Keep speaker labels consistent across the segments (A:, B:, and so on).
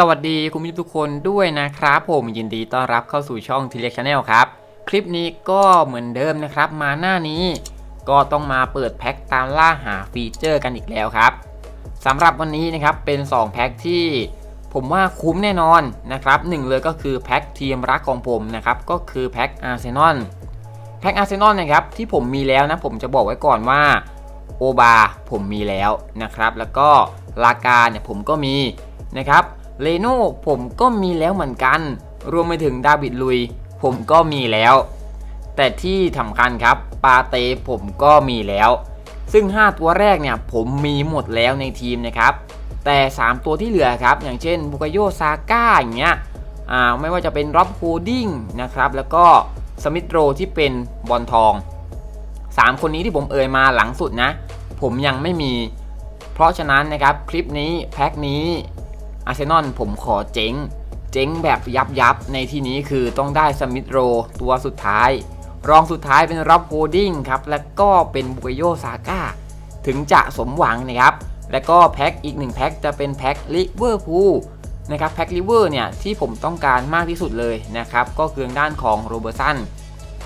A: สวัสดีคุณผู้ชมทุกคนด้วยนะครับผมยินดีต้อนรับเข้าสู่ช่องทีเล็กชาแนลครับ คลิปนี้ก็เหมือนเดิมนะครับมาหน้านี้ ก็ต้องมาเปิดแพ็คตามล่าหาฟีเจอร์กันอีกแล้วครับสำหรับวันนี้นะครับเป็น 2 แพ็คที่ผมว่าคุ้มแน่นอนนะครับหนึ่งเลยก็คือแพ็คทีมรักของผมนะครับก็คือแพ็คอาร์เซนอลแพ็คอาร์เซนอลนะครับที่ผมมีแล้วนะผมจะบอกไว้ก่อนว่าโอบาผมมีแล้วนะครับแล้วก็ลากาเนี่ยผมก็มีนะครับ เลโน่ผมก็มีแล้วเหมือนกัน รวมไปถึงดาวิดลุย ผมก็มีแล้ว แต่ที่สำคัญครับ ปาเตผมก็มีแล้ว ซึ่ง 5 ตัวแรกเนี่ยผมมีหมดแล้วในทีมนะครับ แต่ 3 ตัวที่เหลือครับ อย่างเช่นบุกโยซาก้าอย่างเงี้ยอ่าไม่ว่าจะเป็นร็อบโฮดิ้งนะครับแล้วก็สมิธโรที่เป็นบอลทอง 3 คนนี้ที่ผมเอ่ยมาหลังสุดนะ ผมยังไม่มี เพราะฉะนั้นนะครับคลิปนี้แพ็คนี้ อาร์เซนอลผมขอเจ๊ง เจ๊งแบบยับยับในที่นี้คือต้องได้สมิธโรตัวสุดท้าย รองสุดท้ายเป็นรับโฮดิ้งครับ และก็เป็นบุกโยซาก้า ถึงจะสมหวังนะครับ และก็แพ็คอีกหนึ่งแพ็คจะเป็นแพ็คลิเวอร์พูลนะครับแพ็คลิเวอร์เนี่ยที่ผมต้องการมากที่สุดเลยนะครับ ก็คือด้านของโรเบอร์สัน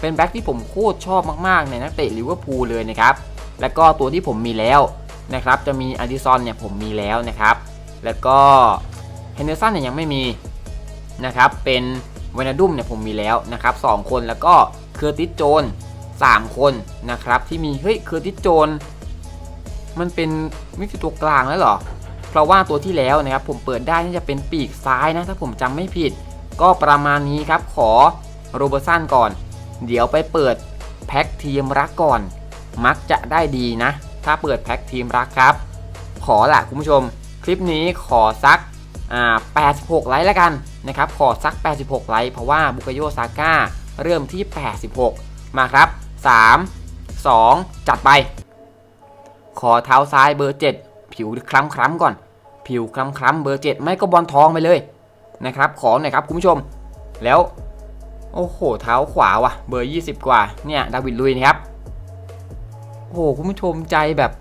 A: เป็นแบ็คที่ผมโคตรชอบมากๆ ในนักเตะลิเวอร์พูลเลยนะครับ และก็ตัวที่ผมมีแล้วนะครับ จะมีอดิซอนเนี่ยผมมีแล้วนะครับ แล้วก็ เฮนเดอร์สันเนี่ยยังไม่มีนะครับเป็นเวนาดุมเนี่ยผมมีแล้วนะครับสคนแล้วก็เคอร์ติสโจน3 คนนะครับที่มีเฮ้ยเคอร์ติสโจนมันเป็นมิดฟิลด์ตัวกลางแล้วหรอ เพราะว่าตัวที่แล้วนะครับผมเปิดได้น่าจะเป็นปีกซ้ายนะถ้าผมจำไม่ผิด ก็ประมาณนี้ครับขอโรเบอร์สันก่อน เดี๋ยวไปเปิดแพ็คทีมรักก่อน มักจะได้ดีนะ ถ้าเปิดแพ็คทีมรักครับ ขอละคุณผู้ชม คลิปนี้ขอสัก อ่า86 ไลค์แล้วกันนะครับขอสัก 86 ไลค์เพราะว่าบุกโยซาก้าเริ่มที่ 86 มาครับ 3 2 จัดไป ขอเท้าซ้ายเบอร์ 7 ผิวคล้ำคล้ำๆก่อน ผิวคล้ำคล้ำๆเบอร์ 7 ไม่ก็บอลทองไปเลยนะครับขอหน่อยครับคุณผู้ชม แล้ว โอ้โห เท้าขวาว่ะ เบอร์ 20 กว่า เนี่ยดาวิดลุยนะครับ โอ้โห คุณผู้ชมใจแบบ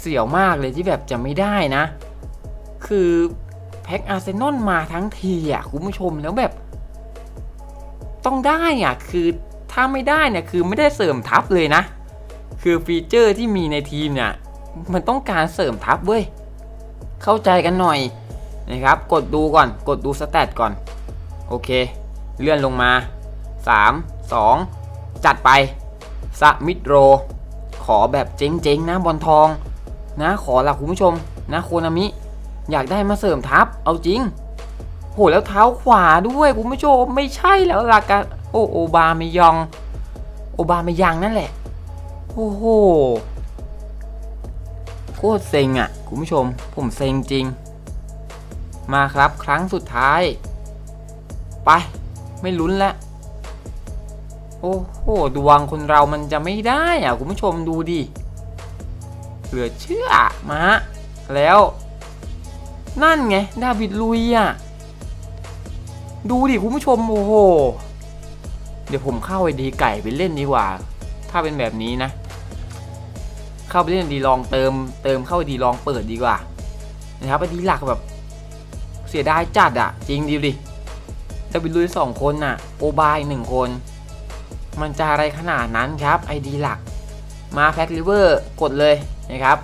A: เสียวมากเลยที่แบบจะไม่ได้นะ คือ พ็คอาร์เซนอลมาทั้งทีอะคุณผู้ชมแล้วแบบ ต้องได้อะคือถ้าไม่ได้เนี่ยคือไม่ได้เสริมทัพเลยนะ คือฟีเจอร์ที่มีในทีมเนี่ยมันต้องการเสริมทัพเว้ยเข้าใจกันหน่อยนะครับ กดดูก่อนกดดูสแตทก่อน โอเค เลื่อนลงมา 3 2 จัดไปสมิธโร ขอแบบเจ๊งๆนะบอลทอง นะขอละคุณผู้ชมนะโคนามิ อยากได้มาเสริมทัพ เอาจริง โหแล้วเท้าขวาด้วยคุณผู้ชมไม่ใช่แล้วล่ะกันโอโอบาเมยอง โอบาเมยังนั่นแหละ โอ้โหโคตรเซ็งอะคุณผู้ชม ผมเซ็งจริง มาครับครั้งสุดท้าย ไป ไม่ลุ้นแล้วโอ้โหดวงคนเรามันจะไม่ได้อะคุณผู้ชมดูดิ เหลือเชื่อมาแล้ว นั่นไง ดาวิดลุยอะ ดูดิคุณผู้ชม โอ้โห เดี๋ยวผมเข้าไอดีไก่ไปเล่นดีกว่า ถ้าเป็นแบบนี้นะ เข้าไปเล่นดีลองเติม เติมเข้าไอดีลองเปิดดีกว่า นะครับไอดีหลักแบบ เสียดายจัดอะ จริงดิดิดาวิดลุยสองคนน่ะ โอบายหนึ่งคน มันจะอะไรขนาดนั้นครับไอดีหลัก มาแพ็คลิเวอร์กดเลยนะครับ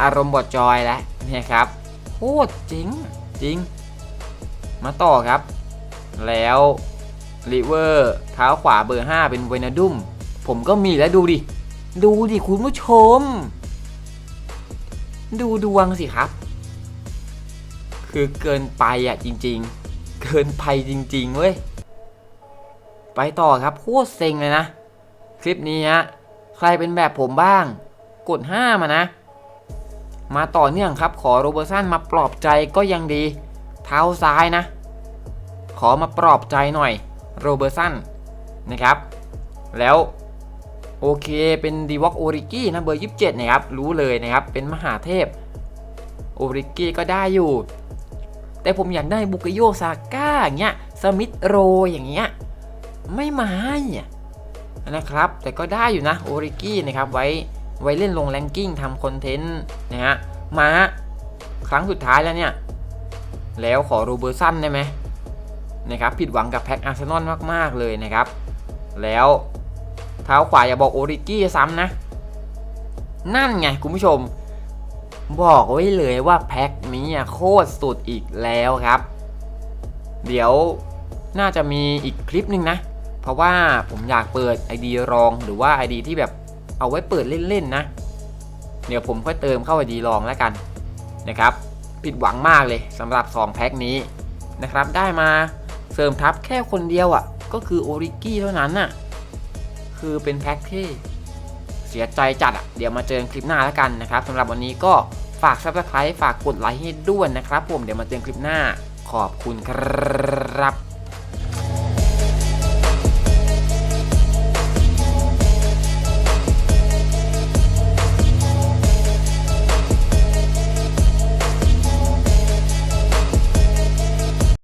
A: อารมณ์บอดจอยแล้วนี่ยครับ ตรจริงจริง มาต่อครับ แล้วลิเวอร์เท้าขวาเบอร์ 5 เป็นเวนาดุม ผมก็มีแล้วดูดิ ดูดิคุณผู้ชม ดูดวงสิครับ คือเกินไปอะจริง ๆ เกินไปจริง ๆเว้ย ไปต่อครับโคตรเซ็งเลยนะ คลิปนี้ฮะ ใครเป็นแบบผมบ้าง กด 5 มานะ มาต่อเนื่องครับ ขอโรเบอร์สันมาปลอบใจก็ยังดี เท้าซ้ายนะ ขอมาปลอบใจหน่อยโรเบอร์สันนะครับ แล้วโอเคเป็นดีวอกโอริกี้นะเบอร์ 27 นะครับ รู้เลยนะครับ เป็นมหาเทพโอริกี้ก็ได้อยู่ แต่ผมอยากได้บุกโยซาก้าอย่างเงี้ยสมิธโรอย่างเงี้ยไม่มาเนี่ยนะครับ แต่ก็ได้อยู่นะโอริกี้นะครับไว้ ไว้เล่นลงแรงกิ้งทำคอนเทนต์นะฮะมาครั้งสุดท้ายแล้วเนี่ย แล้วขอรูเบอร์สันได้ไหมนะครับผิดหวังกับแพ็กอาร์เซนอลมาก ๆ เลยนะครับ แล้วเท้าขวาอย่าบอกโอริกี้ซ้ำนะ นั่นไงคุณผู้ชม บอกไว้เลยว่าแพ็คนี้โคตรสุดอีกแล้วครับ เดี๋ยวน่าจะมีอีกคลิปหนึ่งนะ เพราะว่าผมอยากเปิด ID รองหรือว่า ID ที่แบบ เอาไว้เปิดเล่นๆนะ เดี๋ยวผมค่อยเติมเข้า ID รองแล้วกันนะครับผิดหวังมากเลยสำหรับ 2 แพ็คนี้นะครับ ได้มาเสริมทับแค่คนเดียวอะ่ะ ก็คือโอริกี้เท่านั้นน่ะ คือเป็นแพ็คที่เสียใจจัดอะ่ะ เดี๋ยวมาเจอกันคลิปหน้าแล้วกันนะครับสำหรับวันนี้ก็ฝาก subscribe ฝากกดไลค์ให้ด้วยนะครับ ผมเดี๋ยวมาเจอกันคลิปหน้าขอบคุณครับ